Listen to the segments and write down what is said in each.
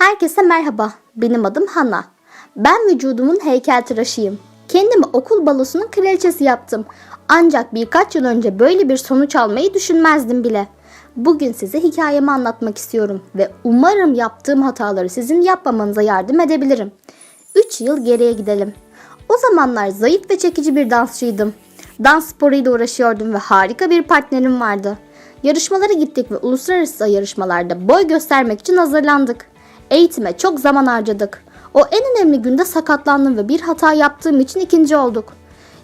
Herkese merhaba. Benim adım Hana. Ben vücudumun heykeltıraşıyım. Kendimi okul balosunun kraliçesi yaptım. Ancak birkaç yıl önce böyle bir sonuç almayı düşünmezdim bile. Bugün size hikayemi anlatmak istiyorum ve umarım yaptığım hataları sizin yapmamanıza yardım edebilirim. 3 yıl geriye gidelim. O zamanlar zayıf ve çekici bir dansçıydım. Dans sporuyla uğraşıyordum ve harika bir partnerim vardı. Yarışmalara gittik ve uluslararası yarışmalarda boy göstermek için hazırlandık. Eğitime çok zaman harcadık. O en önemli günde sakatlandım ve bir hata yaptığım için ikinci olduk.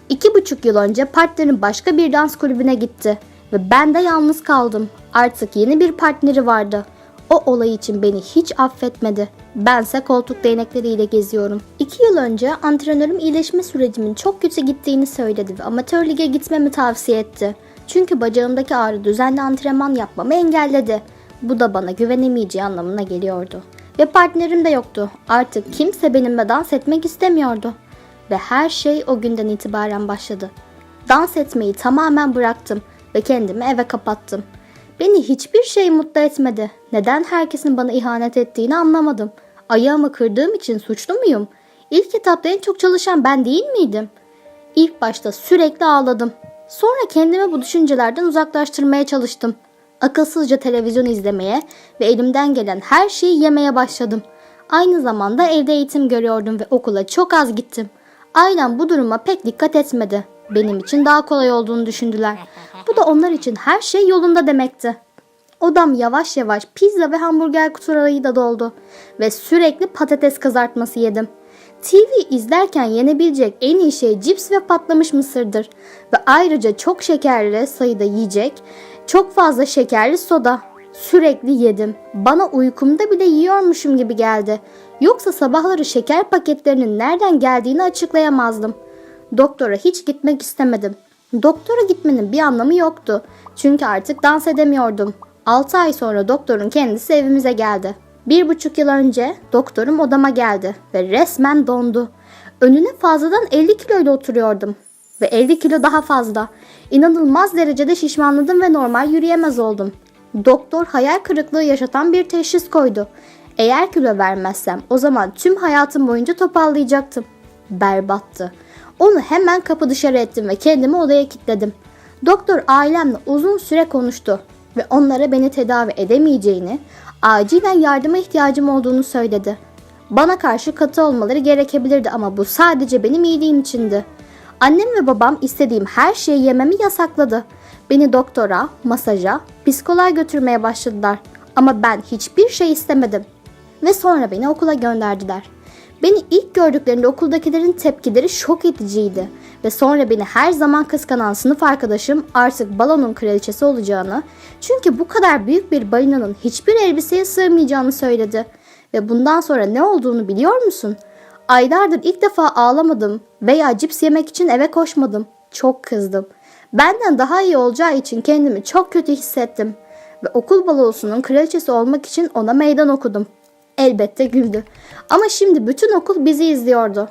İki buçuk yıl önce partnerim başka bir dans kulübüne gitti ve ben de yalnız kaldım. Artık yeni bir partneri vardı. O olay için beni hiç affetmedi. Bense koltuk değnekleriyle geziyorum. İki yıl önce antrenörüm iyileşme sürecimin çok kötü gittiğini söyledi ve amatör lige gitmemi tavsiye etti. Çünkü bacağımdaki ağrı düzenli antrenman yapmamı engelledi. Bu da bana güvenemeyeceği anlamına geliyordu. Ve partnerim de yoktu. Artık kimse benimle dans etmek istemiyordu. Ve her şey o günden itibaren başladı. Dans etmeyi tamamen bıraktım ve kendimi eve kapattım. Beni hiçbir şey mutlu etmedi. Neden herkesin bana ihanet ettiğini anlamadım. Ayağımı kırdığım için suçlu muyum? İlk etapta en çok çalışan ben değil miydim? İlk başta sürekli ağladım. Sonra kendimi bu düşüncelerden uzaklaştırmaya çalıştım. Akılsızca televizyon izlemeye ve elimden gelen her şeyi yemeye başladım. Aynı zamanda evde eğitim görüyordum ve okula çok az gittim. Ailem bu duruma pek dikkat etmedi. Benim için daha kolay olduğunu düşündüler. Bu da onlar için her şey yolunda demekti. Odam yavaş yavaş pizza ve hamburger kutularıyla doldu ve sürekli patates kızartması yedim. TV izlerken yenebilecek en iyi şey cips ve patlamış mısırdır ve ayrıca çok şekerli sayıda yiyecek, çok fazla şekerli soda. Sürekli yedim. Bana uykumda bile yiyormuşum gibi geldi. Yoksa sabahları şeker paketlerinin nereden geldiğini açıklayamazdım. Doktora hiç gitmek istemedim. Doktora gitmenin bir anlamı yoktu. Çünkü artık dans edemiyordum. 6 ay sonra doktorun kendisi evimize geldi. Bir buçuk yıl önce doktorum odama geldi ve resmen dondu. Önüne fazladan 50 kiloyla oturuyordum. Ve 50 kilo daha fazla. İnanılmaz derecede şişmanladım ve normal yürüyemez oldum. Doktor hayal kırıklığı yaşatan bir teşhis koydu. Eğer kilo vermezsem o zaman tüm hayatım boyunca toparlayacaktım. Berbattı. Onu hemen kapı dışarı ettim ve kendimi odaya kilitledim. Doktor ailemle uzun süre konuştu ve onlara beni tedavi edemeyeceğini, acilen yardıma ihtiyacım olduğunu söyledi. Bana karşı katı olmaları gerekebilirdi ama bu sadece benim iyiliğim içindi. Annem ve babam istediğim her şeyi yememi yasakladı. Beni doktora, masaja, psikoloğa götürmeye başladılar. Ama ben hiçbir şey istemedim. Ve sonra beni okula gönderdiler. Beni ilk gördüklerinde okuldakilerin tepkileri şok ediciydi. Ve sonra beni her zaman kıskanan sınıf arkadaşım artık balonun kraliçesi olacağını, çünkü bu kadar büyük bir balinanın hiçbir elbiseye sığmayacağını söyledi. Ve bundan sonra ne olduğunu biliyor musun? Aylardır ilk defa ağlamadım veya cips yemek için eve koşmadım. Çok kızdım. Benden daha iyi olacağı için kendimi çok kötü hissettim. Ve okul balosunun kraliçesi olmak için ona meydan okudum. Elbette güldü. Ama şimdi bütün okul bizi izliyordu.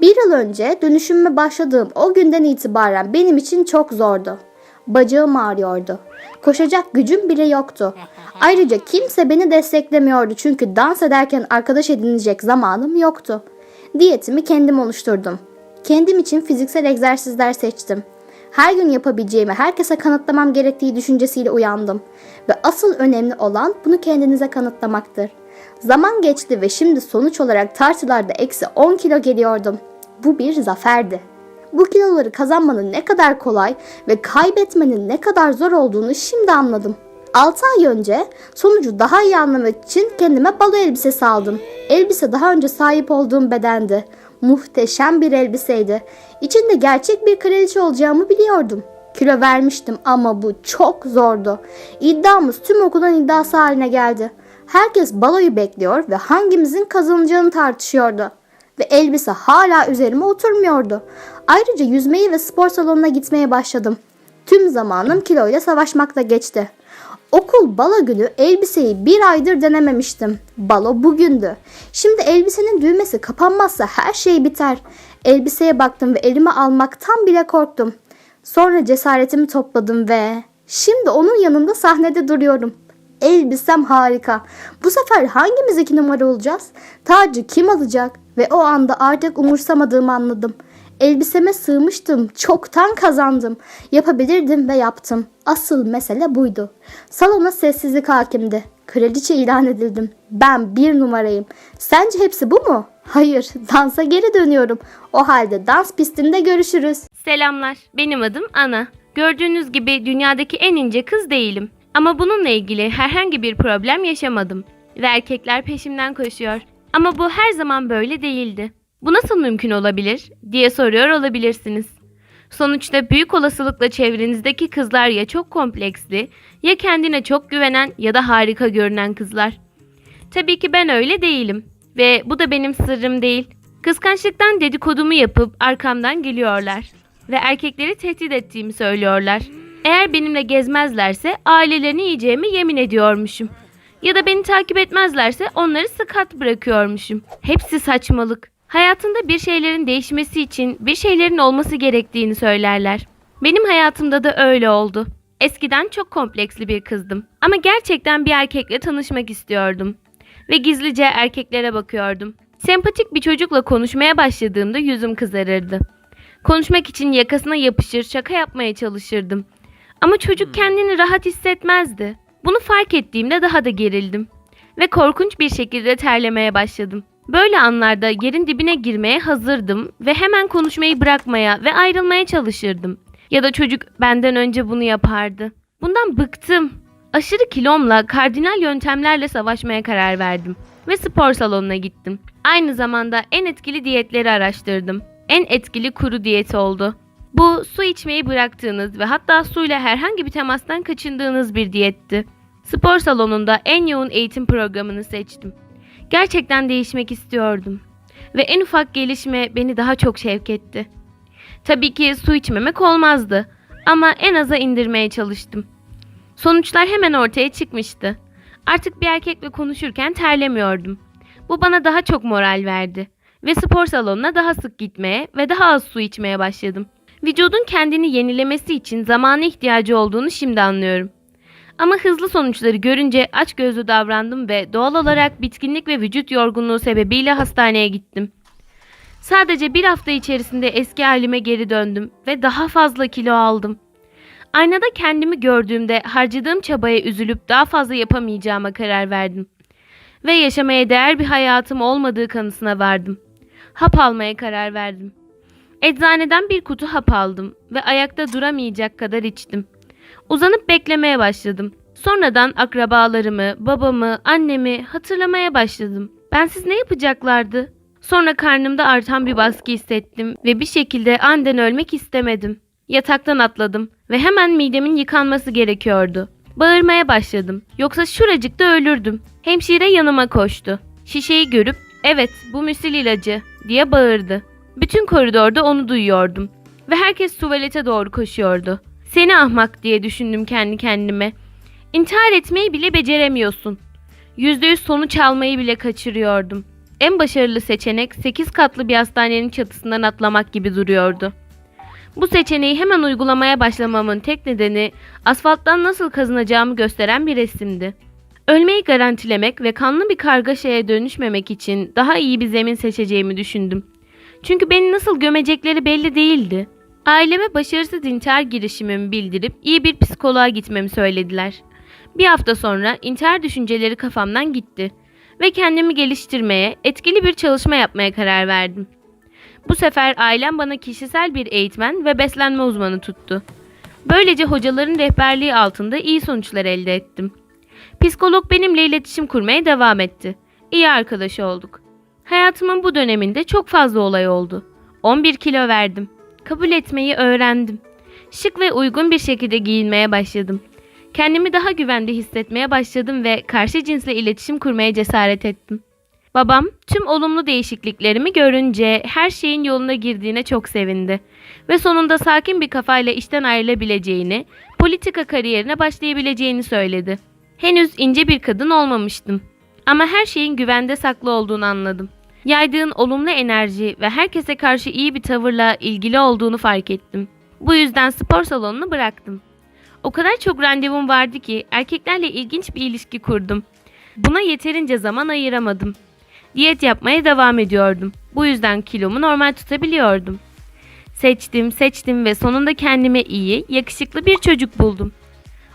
Bir yıl önce dönüşümme başladığım o günden itibaren benim için çok zordu. Bacağım ağrıyordu. Koşacak gücüm bile yoktu. Ayrıca kimse beni desteklemiyordu çünkü dans ederken arkadaş edinecek zamanım yoktu. Diyetimi kendim oluşturdum. Kendim için fiziksel egzersizler seçtim. Her gün yapabileceğimi herkese kanıtlamam gerektiği düşüncesiyle uyandım. Ve asıl önemli olan bunu kendinize kanıtlamaktır. Zaman geçti ve şimdi sonuç olarak tartılarda eksi 10 kilo geliyordum. Bu bir zaferdi. Bu kiloları kazanmanın ne kadar kolay ve kaybetmenin ne kadar zor olduğunu şimdi anladım. 6 ay önce sonucu daha iyi anlamak için kendime balo elbisesi aldım. Elbise daha önce sahip olduğum bedendi. Muhteşem bir elbiseydi. İçinde gerçek bir kraliçe olacağımı biliyordum. Kilo vermiştim ama bu çok zordu. İddiamız tüm okulun iddiası haline geldi. Herkes baloyu bekliyor ve hangimizin kazanacağını tartışıyordu. Ve elbise hala üzerime oturmuyordu. Ayrıca yüzmeyi ve spor salonuna gitmeye başladım. Tüm zamanım kiloyla savaşmakla geçti. Okul balo günü elbiseyi bir aydır denememiştim. Balo bugündü. Şimdi elbisenin düğmesi kapanmazsa her şey biter. Elbiseye baktım ve elime almaktan bile korktum. Sonra cesaretimi topladım ve şimdi onun yanında sahnede duruyorum. Elbisem harika. Bu sefer hangimiz iki numara olacağız? Tacı kim alacak? Ve o anda artık umursamadığımı anladım. Elbiseme sığmıştım. Çoktan kazandım. Yapabilirdim ve yaptım. Asıl mesele buydu. Salona sessizlik hakimdi. Kraliçe ilan edildim. Ben bir numarayım. Sence hepsi bu mu? Hayır, dansa geri dönüyorum. O halde dans pistinde görüşürüz. Selamlar, benim adım Ana. Gördüğünüz gibi dünyadaki en ince kız değilim. Ama bununla ilgili herhangi bir problem yaşamadım. Ve erkekler peşimden koşuyor. Ama bu her zaman böyle değildi. Bu nasıl mümkün olabilir diye soruyor olabilirsiniz. Sonuçta büyük olasılıkla çevrenizdeki kızlar ya çok kompleksli, ya kendine çok güvenen ya da harika görünen kızlar. Tabii ki ben öyle değilim ve bu da benim sırrım değil. Kıskançlıktan dedikodumu yapıp arkamdan geliyorlar ve erkekleri tehdit ettiğimi söylüyorlar. Eğer benimle gezmezlerse ailelerini yiyeceğimi yemin ediyormuşum. Ya da beni takip etmezlerse onları sıkat bırakıyormuşum. Hepsi saçmalık. Hayatında bir şeylerin değişmesi için bir şeylerin olması gerektiğini söylerler. Benim hayatımda da öyle oldu. Eskiden çok kompleksli bir kızdım. Ama gerçekten bir erkekle tanışmak istiyordum. Ve gizlice erkeklere bakıyordum. Sempatik bir çocukla konuşmaya başladığımda yüzüm kızarırdı. Konuşmak için yakasına yapışır, şaka yapmaya çalışırdım. Ama çocuk kendini rahat hissetmezdi. Bunu fark ettiğimde daha da gerildim. Ve korkunç bir şekilde terlemeye başladım. Böyle anlarda yerin dibine girmeye hazırdım ve hemen konuşmayı bırakmaya ve ayrılmaya çalışırdım. Ya da çocuk benden önce bunu yapardı. Bundan bıktım. Aşırı kilomla kardinal yöntemlerle savaşmaya karar verdim ve spor salonuna gittim. Aynı zamanda en etkili diyetleri araştırdım. En etkili kuru diyeti oldu. Bu su içmeyi bıraktığınız ve hatta suyla herhangi bir temastan kaçındığınız bir diyetti. Spor salonunda en yoğun eğitim programını seçtim. Gerçekten değişmek istiyordum. Ve en ufak gelişme beni daha çok şevk etti. Tabii ki su içmemek olmazdı ama en aza indirmeye çalıştım. Sonuçlar hemen ortaya çıkmıştı. Artık bir erkekle konuşurken terlemiyordum. Bu bana daha çok moral verdi ve spor salonuna daha sık gitmeye ve daha az su içmeye başladım. Vücudun kendini yenilemesi için zamana ihtiyacı olduğunu şimdi anlıyorum. Ama hızlı sonuçları görünce açgözlü davrandım ve doğal olarak bitkinlik ve vücut yorgunluğu sebebiyle hastaneye gittim. Sadece bir hafta içerisinde eski halime geri döndüm ve daha fazla kilo aldım. Aynada kendimi gördüğümde harcadığım çabaya üzülüp daha fazla yapamayacağıma karar verdim. Ve yaşamaya değer bir hayatım olmadığı kanısına vardım. Hap almaya karar verdim. Eczaneden bir kutu hap aldım ve ayakta duramayacak kadar içtim. Uzanıp beklemeye başladım. Sonradan akrabalarımı, babamı, annemi hatırlamaya başladım. Bensiz ne yapacaklardı? Sonra karnımda artan bir baskı hissettim ve bir şekilde anden ölmek istemedim. Yataktan atladım ve hemen midemin yıkanması gerekiyordu. Bağırmaya başladım. Yoksa şuracıkta ölürdüm. Hemşire yanıma koştu. Şişeyi görüp "Evet, bu müsil ilacı." diye bağırdı. Bütün koridorda onu duyuyordum ve herkes tuvalete doğru koşuyordu. Seni ahmak diye düşündüm kendi kendime. İntihar etmeyi bile beceremiyorsun. Yüzde yüz sonuç almayı bile kaçırıyordum. En başarılı seçenek 8 katlı bir hastanenin çatısından atlamak gibi duruyordu. Bu seçeneği hemen uygulamaya başlamamın tek nedeni asfalttan nasıl kazanacağımı gösteren bir resimdi. Ölmeyi garantilemek ve kanlı bir kargaşaya dönüşmemek için daha iyi bir zemin seçeceğimi düşündüm. Çünkü beni nasıl gömecekleri belli değildi. Aileme başarısız intihar girişimimi bildirip iyi bir psikoloğa gitmemi söylediler. Bir hafta sonra intihar düşünceleri kafamdan gitti ve kendimi geliştirmeye, etkili bir çalışma yapmaya karar verdim. Bu sefer ailem bana kişisel bir eğitmen ve beslenme uzmanı tuttu. Böylece hocaların rehberliği altında iyi sonuçlar elde ettim. Psikolog benimle iletişim kurmaya devam etti. İyi arkadaş olduk. Hayatımın bu döneminde çok fazla olay oldu. 11 kilo verdim. Kabul etmeyi öğrendim. Şık ve uygun bir şekilde giyinmeye başladım. Kendimi daha güvende hissetmeye başladım ve karşı cinsle iletişim kurmaya cesaret ettim. Babam tüm olumlu değişikliklerimi görünce her şeyin yoluna girdiğine çok sevindi ve sonunda sakin bir kafayla işten ayrılabileceğini, politika kariyerine başlayabileceğini söyledi. Henüz ince bir kadın olmamıştım ama her şeyin güvende saklı olduğunu anladım. Yaydığın olumlu enerji ve herkese karşı iyi bir tavırla ilgili olduğunu fark ettim. Bu yüzden spor salonunu bıraktım. O kadar çok randevum vardı ki erkeklerle ilginç bir ilişki kurdum. Buna yeterince zaman ayıramadım. Diyet yapmaya devam ediyordum. Bu yüzden kilomu normal tutabiliyordum. Seçtim, seçtim ve sonunda kendime iyi, yakışıklı bir çocuk buldum.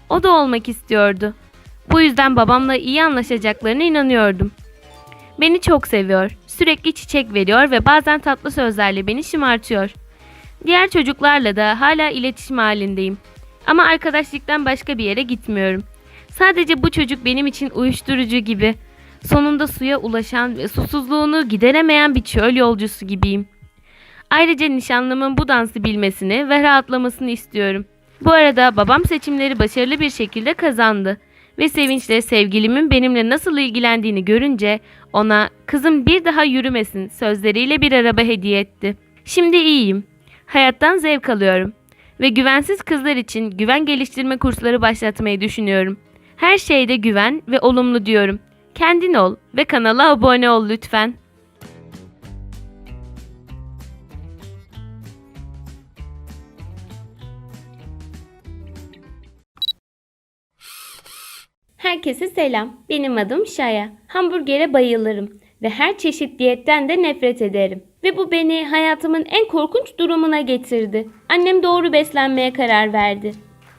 O da olmak istiyordu. Bu yüzden babamla iyi anlaşacaklarına inanıyordum. Beni çok seviyor, sürekli çiçek veriyor ve bazen tatlı sözlerle beni şımartıyor. Diğer çocuklarla da hala iletişim halindeyim. Ama arkadaşlıktan başka bir yere gitmiyorum. Sadece bu çocuk benim için uyuşturucu gibi. Sonunda suya ulaşan ve susuzluğunu gideremeyen bir çöl yolcusu gibiyim. Ayrıca nişanlımın bu dansı bilmesini ve rahatlamasını istiyorum. Bu arada babam seçimleri başarılı bir şekilde kazandı ve sevinçle sevgilimin benimle nasıl ilgilendiğini görünce ona kızım bir daha yürümesin sözleriyle bir araba hediye etti. Şimdi iyiyim. Hayattan zevk alıyorum ve güvensiz kızlar için güven geliştirme kursları başlatmayı düşünüyorum. Her şeyde güven ve olumlu diyorum. Kendin ol ve kanala abone ol lütfen. Herkese selam. Benim adım Şaya. Hamburgere bayılırım ve her çeşit diyetten de nefret ederim. Ve bu beni hayatımın en korkunç durumuna getirdi. Annem doğru beslenmeye karar verdi.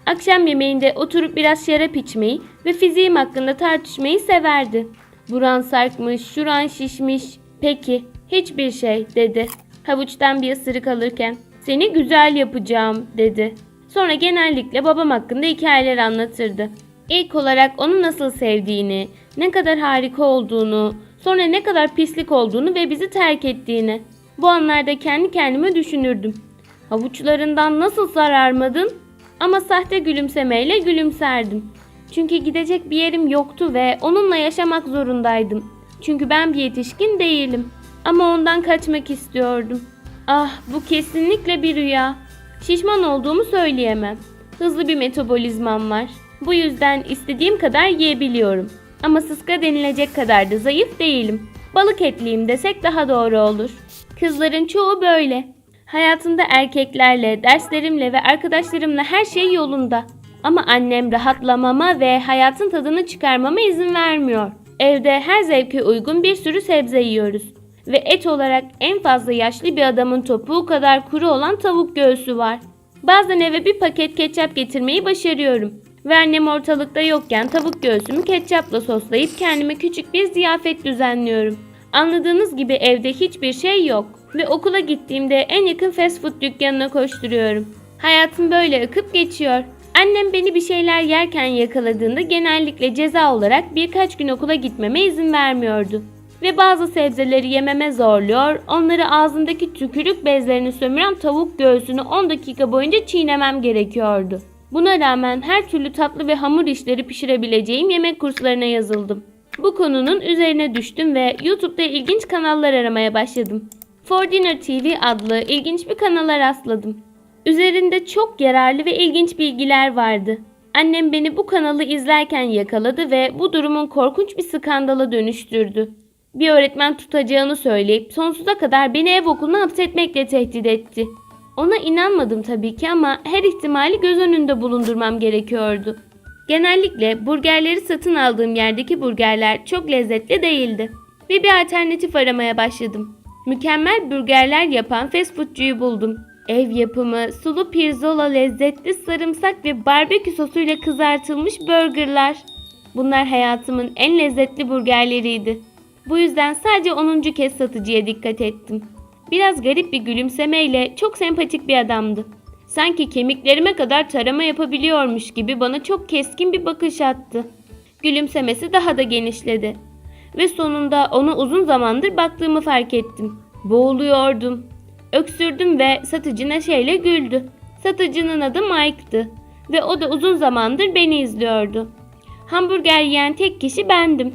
Akşam yemeğinde oturup biraz şarap içmeyi ve fiziğim hakkında tartışmayı severdi. Buran sarkmış, şuran şişmiş. Peki, hiçbir şey dedi. Havuçtan bir ısırık alırken. Seni güzel yapacağım dedi. Sonra genellikle babam hakkında hikayeler anlatırdı. İlk olarak onu nasıl sevdiğini, ne kadar harika olduğunu, sonra ne kadar pislik olduğunu ve bizi terk ettiğini. Bu anlarda kendi kendime düşünürdüm. Havuçlarından nasıl sararmadın? Ama sahte gülümsemeyle gülümserdim. Çünkü gidecek bir yerim yoktu ve onunla yaşamak zorundaydım. Çünkü ben bir yetişkin değilim. Ama ondan kaçmak istiyordum. Ah bu kesinlikle bir rüya. Şişman olduğumu söyleyemem. Hızlı bir metabolizmam var. Bu yüzden istediğim kadar yiyebiliyorum. Ama sıska denilecek kadar da zayıf değilim. Balık etliyim desek daha doğru olur. Kızların çoğu böyle. Hayatında erkeklerle, derslerimle ve arkadaşlarımla her şey yolunda. Ama annem rahatlamama ve hayatın tadını çıkarmama izin vermiyor. Evde her zevke uygun bir sürü sebze yiyoruz. Ve et olarak en fazla yaşlı bir adamın topuğu kadar kuru olan tavuk göğsü var. Bazen eve bir paket ketçap getirmeyi başarıyorum. Ve annem ortalıkta yokken tavuk göğsümü ketçapla soslayıp kendime küçük bir ziyafet düzenliyorum. Anladığınız gibi evde hiçbir şey yok. Ve okula gittiğimde en yakın fast food dükkanına koşturuyorum. Hayatım böyle akıp geçiyor. Annem beni bir şeyler yerken yakaladığında genellikle ceza olarak birkaç gün okula gitmeme izin vermiyordu. Ve bazı sebzeleri yememe zorluyor, onları ağzındaki tükürük bezlerini sömüren tavuk göğsünü 10 dakika boyunca çiğnemem gerekiyordu. Buna rağmen her türlü tatlı ve hamur işleri pişirebileceğim yemek kurslarına yazıldım. Bu konunun üzerine düştüm ve YouTube'da ilginç kanallar aramaya başladım. For Dinner TV adlı ilginç bir kanala rastladım. Üzerinde çok yararlı ve ilginç bilgiler vardı. Annem beni bu kanalı izlerken yakaladı ve bu durumun korkunç bir skandala dönüştürdü. Bir öğretmen tutacağını söyleyip sonsuza kadar beni ev okuluna hapsetmekle tehdit etti. Ona inanmadım tabii ki ama her ihtimali göz önünde bulundurmam gerekiyordu. Genellikle burgerleri satın aldığım yerdeki burgerler çok lezzetli değildi. Ve bir alternatif aramaya başladım. Mükemmel burgerler yapan fast foodcuyu buldum. Ev yapımı, sulu pirzola lezzetli sarımsak ve barbekü sosuyla kızartılmış burgerlar. Bunlar hayatımın en lezzetli burgerleriydi. Bu yüzden sadece 10. kez satıcıya dikkat ettim. Biraz garip bir gülümsemeyle çok sempatik bir adamdı. Sanki kemiklerime kadar tarama yapabiliyormuş gibi bana çok keskin bir bakış attı. Gülümsemesi daha da genişledi. Ve sonunda ona uzun zamandır baktığımı fark ettim. Boğuluyordum. Öksürdüm ve satıcı neşeyle güldü. Satıcının adı Mike'tı ve o da uzun zamandır beni izliyordu. Hamburger yiyen tek kişi bendim.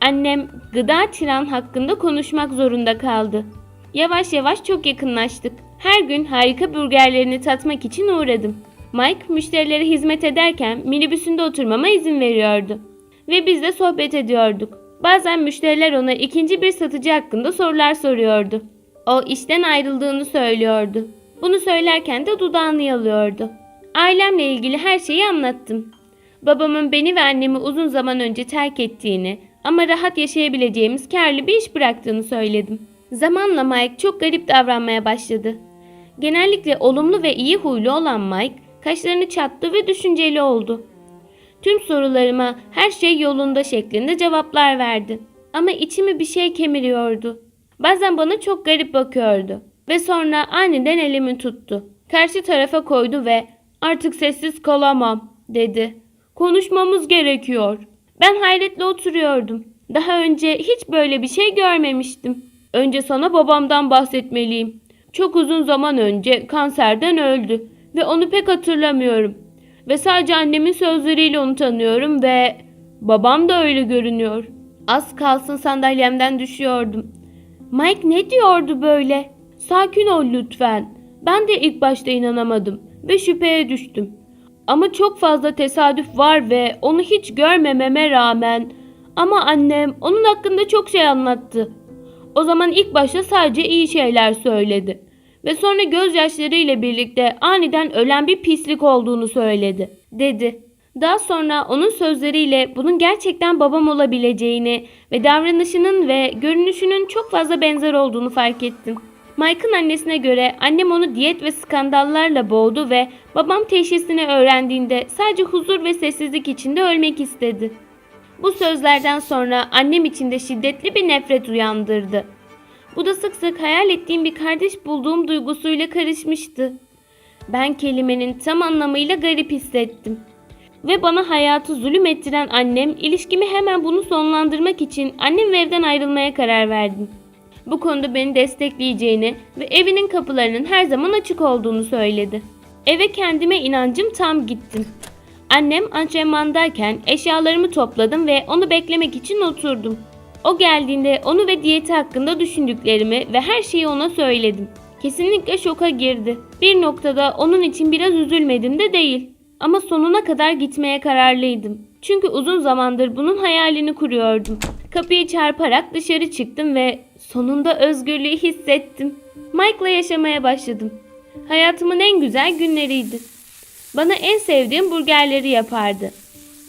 Annem gıda tiran hakkında konuşmak zorunda kaldı. Yavaş yavaş çok yakınlaştık. Her gün harika burgerlerini tatmak için uğradım. Mike müşterilere hizmet ederken minibüsünde oturmama izin veriyordu. Ve biz de sohbet ediyorduk. Bazen müşteriler ona ikinci bir satıcı hakkında sorular soruyordu. O işten ayrıldığını söylüyordu. Bunu söylerken de dudağını yalıyordu. Ailemle ilgili her şeyi anlattım. Babamın beni ve annemi uzun zaman önce terk ettiğini ama rahat yaşayabileceğimiz karlı bir iş bıraktığını söyledim. Zamanla Mike çok garip davranmaya başladı. Genellikle olumlu ve iyi huylu olan Mike kaşlarını çattı ve düşünceli oldu. Tüm sorularıma her şey yolunda şeklinde cevaplar verdi. Ama içimi bir şey kemiriyordu. Bazen bana çok garip bakıyordu. Ve sonra aniden elimi tuttu. Karşı tarafa koydu ve artık sessiz kalamam dedi. Konuşmamız gerekiyor. Ben hayretle oturuyordum. Daha önce hiç böyle bir şey görmemiştim. Önce sana babamdan bahsetmeliyim. Çok uzun zaman önce kanserden öldü ve onu pek hatırlamıyorum. Ve sadece annemin sözleriyle onu tanıyorum ve babam da öyle görünüyor. Az kalsın sandalyemden düşüyordum. Mike ne diyordu böyle? Sakin ol lütfen. Ben de ilk başta inanamadım ve şüpheye düştüm. Ama çok fazla tesadüf var ve onu hiç görmememe rağmen ama annem onun hakkında çok şey anlattı. O zaman ilk başta sadece iyi şeyler söyledi ve sonra gözyaşlarıyla birlikte aniden ölen bir pislik olduğunu söyledi, dedi. Daha sonra onun sözleriyle bunun gerçekten babam olabileceğini ve davranışının ve görünüşünün çok fazla benzer olduğunu fark ettim. Mike'ın annesine göre annem onu diyet ve skandallarla boğdu ve babam teşhisini öğrendiğinde sadece huzur ve sessizlik içinde ölmek istedi. Bu sözlerden sonra annem içinde şiddetli bir nefret uyandırdı. Bu da sık sık hayal ettiğim bir kardeş bulduğum duygusuyla karışmıştı. Ben kelimenin tam anlamıyla garip hissettim. Ve bana hayatı zulüm ettiren annem ilişkimi hemen bunu sonlandırmak için annem ve evden ayrılmaya karar verdim. Bu konuda beni destekleyeceğini ve evinin kapılarının her zaman açık olduğunu söyledi. Eve kendime inancım tam gittim. Annem antrenmandayken eşyalarımı topladım ve onu beklemek için oturdum. O geldiğinde onu ve diyeti hakkında düşündüklerimi ve her şeyi ona söyledim. Kesinlikle şoka girdi. Bir noktada onun için biraz üzülmedim de değil. Ama sonuna kadar gitmeye kararlıydım. Çünkü uzun zamandır bunun hayalini kuruyordum. Kapıyı çarparak dışarı çıktım ve sonunda özgürlüğü hissettim. Mike'la yaşamaya başladım. Hayatımın en güzel günleriydi. Bana en sevdiğim burgerleri yapardı.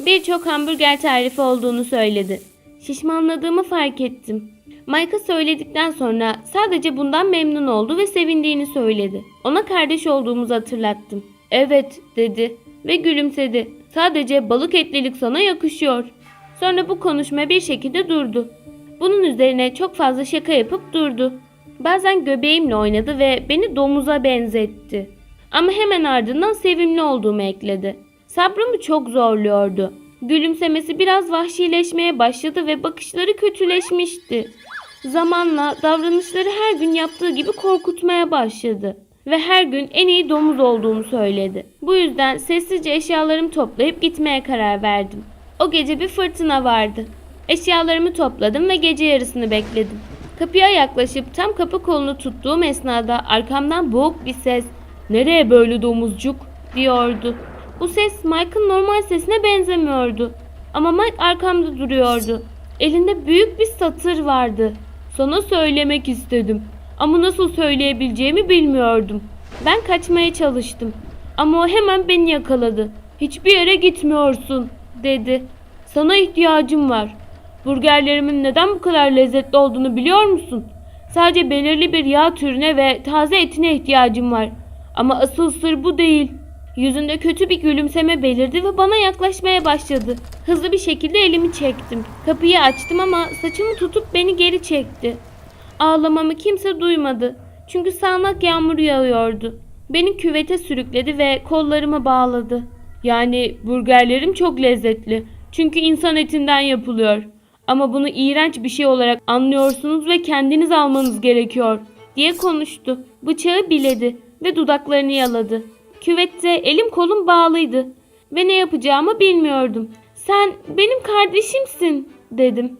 Birçok hamburger tarifi olduğunu söyledi. Şişmanladığımı fark ettim. Mike'a söyledikten sonra sadece bundan memnun oldu ve sevindiğini söyledi. Ona kardeş olduğumuzu hatırlattım. Evet dedi ve gülümsedi. Sadece balık etlilik sana yakışıyor. Sonra bu konuşma bir şekilde durdu. Bunun üzerine çok fazla şaka yapıp durdu. Bazen göbeğimle oynadı ve beni domuza benzetti. Ama hemen ardından sevimli olduğumu ekledi. Sabrımı çok zorluyordu. Gülümsemesi biraz vahşileşmeye başladı ve bakışları kötüleşmişti. Zamanla davranışları her gün yaptığı gibi korkutmaya başladı ve her gün en iyi domuz olduğumu söyledi. Bu yüzden sessizce eşyalarımı toplayıp gitmeye karar verdim. O gece bir fırtına vardı. Eşyalarımı topladım ve gece yarısını bekledim. Kapıya yaklaşıp tam kapı kolunu tuttuğum esnada arkamdan boğuk bir ses "Nereye böyle domuzcuk?" diyordu. Bu ses Mike'ın normal sesine benzemiyordu. Ama Mike arkamda duruyordu. Elinde büyük bir satır vardı. Sana söylemek istedim. Ama nasıl söyleyebileceğimi bilmiyordum. Ben kaçmaya çalıştım. Ama o hemen beni yakaladı. Hiçbir yere gitmiyorsun dedi. Sana ihtiyacım var. Burgerlerimin neden bu kadar lezzetli olduğunu biliyor musun? Sadece belirli bir yağ türüne ve taze etine ihtiyacım var. Ama asıl sır bu değil. Yüzünde kötü bir gülümseme belirdi ve bana yaklaşmaya başladı. Hızlı bir şekilde elimi çektim. Kapıyı açtım ama saçımı tutup beni geri çekti. Ağlamamı kimse duymadı. Çünkü sağanak yağmur yağıyordu. Beni küvete sürükledi ve kollarımı bağladı. Yani burgerlerim çok lezzetli. Çünkü insan etinden yapılıyor. Ama bunu iğrenç bir şey olarak anlıyorsunuz ve kendiniz almanız gerekiyor diye konuştu. Bıçağı biledi ve dudaklarını yaladı. Küvette elim kolum bağlıydı ve ne yapacağımı bilmiyordum. Sen benim kardeşimsin dedim.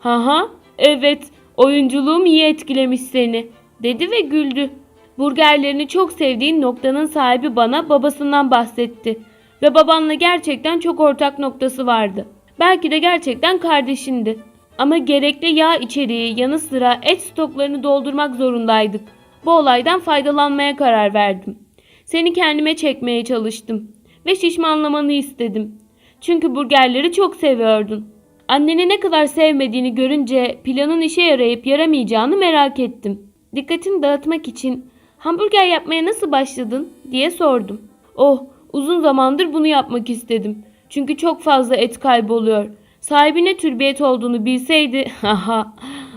Haha evet oyunculuğum iyi etkilemiş seni dedi ve güldü. Burgerlerini çok sevdiğin noktanın sahibi bana babasından bahsetti. Ve babanla gerçekten çok ortak noktası vardı. Belki de gerçekten kardeşindi. Ama gerekli yağ içeriği yanı sıra et stoklarını doldurmak zorundaydık. Bu olaydan faydalanmaya karar verdim. Seni kendime çekmeye çalıştım ve şişmanlamanı istedim. Çünkü burgerleri çok seviyordun. Anneni ne kadar sevmediğini görünce planın işe yarayıp yaramayacağını merak ettim. Dikkatini dağıtmak için hamburger yapmaya nasıl başladın diye sordum. Oh uzun zamandır bunu yapmak istedim. Çünkü çok fazla et kayboluyor. Sahibi ne tür bir et olduğunu bilseydi haha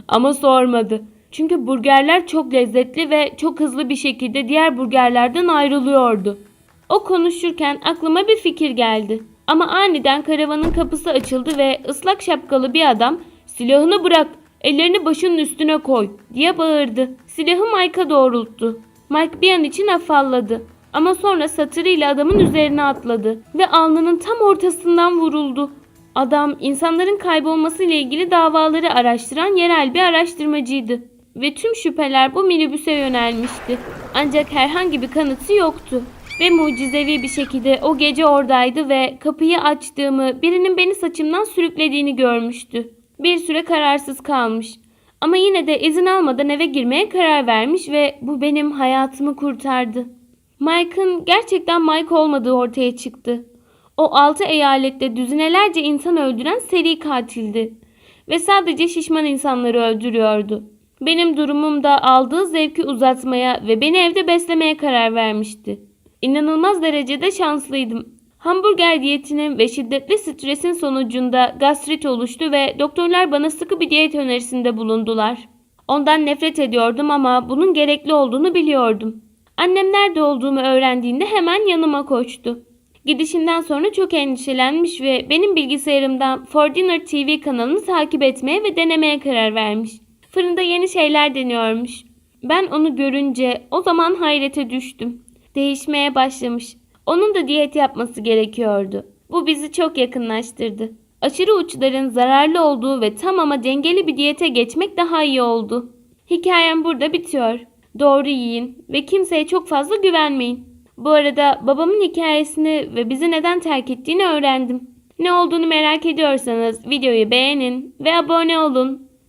ama sormadı. Çünkü burgerler çok lezzetli ve çok hızlı bir şekilde diğer burgerlerden ayrılıyordu. O konuşurken aklıma bir fikir geldi. Ama aniden karavanın kapısı açıldı ve ıslak şapkalı bir adam silahını bırak ellerini başının üstüne koy diye bağırdı. Silahı Mike'a doğrulttu. Mike bir an için afalladı. Ama sonra satırıyla adamın üzerine atladı ve alnının tam ortasından vuruldu. Adam insanların kaybolması ile ilgili davaları araştıran yerel bir araştırmacıydı ve tüm şüpheler bu minibüse yönelmişti. Ancak herhangi bir kanıtı yoktu ve mucizevi bir şekilde o gece oradaydı ve kapıyı açtığımı birinin beni saçımdan sürüklediğini görmüştü. Bir süre kararsız kalmış ama yine de izin almadan eve girmeye karar vermiş ve bu benim hayatımı kurtardı. Mike'ın gerçekten Mike olmadığı ortaya çıktı. O altı eyalette düzinelerce insan öldüren seri katildi. Ve sadece şişman insanları öldürüyordu. Benim durumumda aldığı zevki uzatmaya ve beni evde beslemeye karar vermişti. İnanılmaz derecede şanslıydım. Hamburger diyetinin ve şiddetli stresin sonucunda gastrit oluştu ve doktorlar bana sıkı bir diyet önerisinde bulundular. Ondan nefret ediyordum ama bunun gerekli olduğunu biliyordum. Annem nerede olduğumu öğrendiğinde hemen yanıma koştu. Gidişimden sonra çok endişelenmiş ve benim bilgisayarımdan For Dinner TV kanalını takip etmeye ve denemeye karar vermiş. Fırında yeni şeyler deniyormuş. Ben onu görünce o zaman hayrete düştüm. Değişmeye başlamış. Onun da diyet yapması gerekiyordu. Bu bizi çok yakınlaştırdı. Aşırı uçların zararlı olduğu ve tam ama dengeli bir diyete geçmek daha iyi oldu. Hikayem burada bitiyor. Doğru yiyin ve kimseye çok fazla güvenmeyin. Bu arada babamın hikayesini ve bizi neden terk ettiğini öğrendim. Ne olduğunu merak ediyorsanız videoyu beğenin ve abone olun.